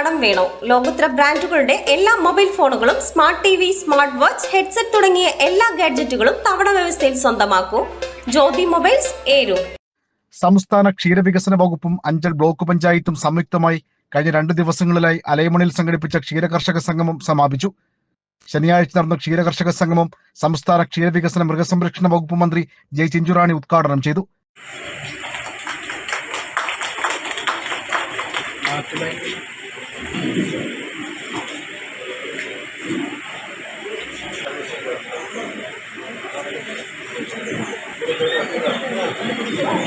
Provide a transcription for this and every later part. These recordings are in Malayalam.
കടം വേണോ? ലോകോത്തര ബ്രാൻഡുകളുടെ എല്ലാ മൊബൈൽ ഫോണുകളും smart T V smart watch headset തുടങ്ങിയ എല്ലാ ഗാഡ്ജറ്റുകളും തവണ വ്യവസ്ഥയിൽ സ്വന്തമാക്കൂ. ജ്യോതി മൊബൈൽസ് ഏരു. സംസ്ഥാന ക്ഷീരവികസന വകുപ്പും അഞ്ചൽ ബ്ലോക്ക് പഞ്ചായത്തും സംയുക്തമായി കഴിഞ്ഞ രണ്ട് ദിവസങ്ങളിലായി അലയമണിൽ സംഘടിപ്പിച്ച ക്ഷീരകർഷക സംഗമം സമാപിച്ചു. ശനിയാഴ്ച നടന്ന ക്ഷീരകർഷക സംഗമം സംസ്ഥാന ക്ഷീരവികസന മൃഗസംരക്ഷണ വകുപ്പ് മന്ത്രി ജെ ചിഞ്ചുറാണി ഉദ്ഘാടനം ചെയ്തു. Thank you.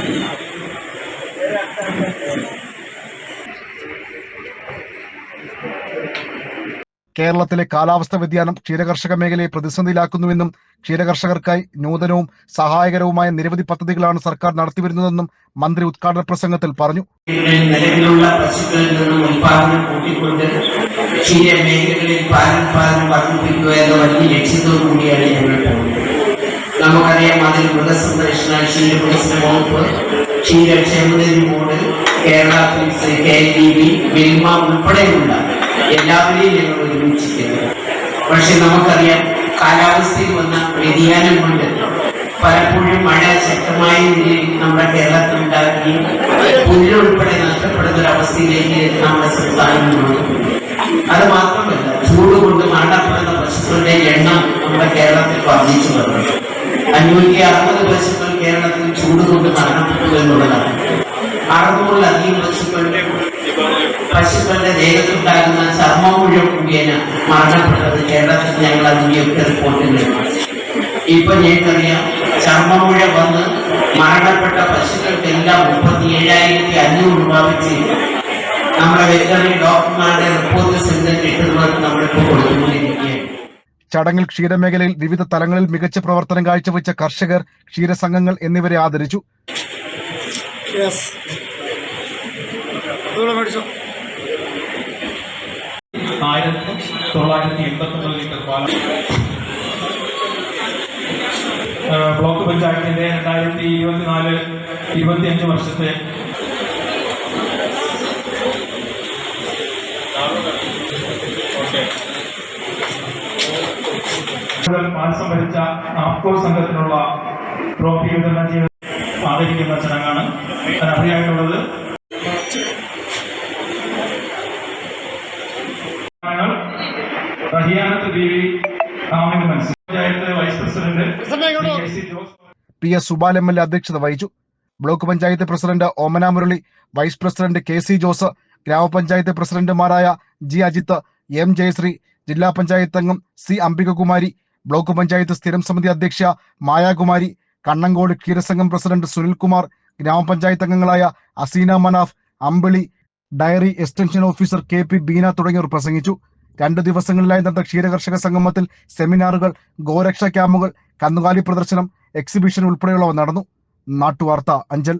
കേരളത്തിലെ കാലാവസ്ഥ വ്യതിയാനം ക്ഷീരകർഷക മേഖലയെ പ്രതിസന്ധിയിലാക്കുന്നുവെന്നും ക്ഷീരകർഷകർക്കായി നൂതനവും സഹായകരവുമായ നിരവധി പദ്ധതികളാണ് സർക്കാർ നടത്തിവരുന്നതെന്നും മന്ത്രി ഉദ്ഘാടന പ്രസംഗത്തിൽ പറഞ്ഞു. നിലവിലുള്ള പശുക്കളിൽ കൂട്ടിക്കൊണ്ട് എന്ന ബി ഉൾപ്പെടെയുള്ള എല്ലാവരെയും ഞങ്ങൾ പക്ഷെ നമുക്കറിയാം കാലാവസ്ഥയിൽ വന്ന വ്യതിയാനം കൊണ്ട് പലപ്പോഴും മഴ ശക്തമായ നിലയിൽ നമ്മുടെ കേരളത്തിൽ ഉണ്ടാകുകയും പുല്ലുൾപ്പെടെ നഷ്ടപ്പെടുന്ന ഒരു അവസ്ഥയിലേക്ക് നമ്മുടെ സംസ്ഥാനം അത് മാത്രമല്ല ചൂട് കൊണ്ട് മരണപ്പെടുന്ന പശുക്കളുടെ എണ്ണം നമ്മുടെ കേരളത്തിൽ വർദ്ധിച്ചു വന്നു. അഞ്ഞൂറ്റി അറുപത് പശുക്കൾ കേരളത്തിൽ ചൂട് കൊണ്ട് മരണപ്പെട്ടു എന്നുള്ളതാണ്. അറുന്നൂറിലധികം പശുക്കളുടെ ദേഹത്തുണ്ടാകുന്ന ചർമ്മം മുഴുവൻ മുഖേന മരണപ്പെട്ടത് കേരളത്തിൽ ഞങ്ങൾ അതിന്റെയൊക്കെ റിപ്പോർട്ടുകൾ ഇപ്പൊ ഞങ്ങൾക്കറിയാം ചർമ്മമുഴ വന്ന് മരണപ്പെട്ട പശുക്കൾക്കെല്ലാം മുപ്പത്തി ഏഴായിരത്തി അഞ്ഞൂറ് രൂപ വെച്ച് നമ്മുടെ വെറ്ററിനറി ഡോക്ടർമാരുടെ റിപ്പോർട്ട് സെന്റർ കിട്ടുന്നവർക്ക് നമ്മളിപ്പോൾ കൊടുത്തുകൊണ്ടിരിക്കുകയാണ്. ചടങ്ങിൽ ക്ഷീരമേഖലയിൽ വിവിധ തലങ്ങളിൽ മികച്ച പ്രവർത്തനം കാഴ്ചവെച്ച കർഷകർ ക്ഷീരസംഘങ്ങൾ എന്നിവരെ ആദരിച്ചു. ആയിരത്തി തൊള്ളായിരത്തി എൺപത്തി ലിറ്റർ പാൽ ബ്ലോക്ക് പഞ്ചായത്തിന്റെ രണ്ടായിരത്തി ഇരുപത്തിനാല് ഇരുപത്തിയഞ്ച് വർഷത്തെ മാസം ഭരിച്ച ആപ്കോ സംഘത്തിനുള്ള ട്രോഫി വിതരണം ചെയ്ത് ആദരിക്കുന്ന ചടങ്ങാണ് അതിനർഹയായിട്ടുള്ളത് Rahiyanath Beevi vice president P. S. Subal M. L. A അധ്യക്ഷത വഹിച്ചു. Block panchayat president Omana Murali vice president K. C. Jose ഗ്രാമപഞ്ചായത്ത് പ്രസിഡന്റുമാരായ ജി. അജിത്ത് എം. ജയശ്രീ ജില്ലാ പഞ്ചായത്ത് അംഗം സി. അംബികകുമാരി ബ്ലോക്ക് പഞ്ചായത്ത് സ്ഥിരം സമിതി അധ്യക്ഷ മായാകുമാരി കണ്ണങ്കോട് ക്ഷീരസംഘം പ്രസിഡന്റ് സുനിൽകുമാർ ഗ്രാമപഞ്ചായത്ത് അംഗങ്ങളായ Aseena Manaf Ambili dairy extension officer K. P. Beena തുടങ്ങിയവർ പ്രസംഗിച്ചു. രണ്ടു ദിവസങ്ങളിലായി നടന്ന ക്ഷീരകർഷക സംഗമത്തിൽ സെമിനാറുകൾ ഗോരക്ഷാ ക്യാമ്പുകൾ കന്നുകാലി പ്രദർശനം എക്സിബിഷൻ ഉൾപ്പെടെയുള്ളവ നടന്നു. നാട്ടുവാർത്ത അഞ്ചൽ.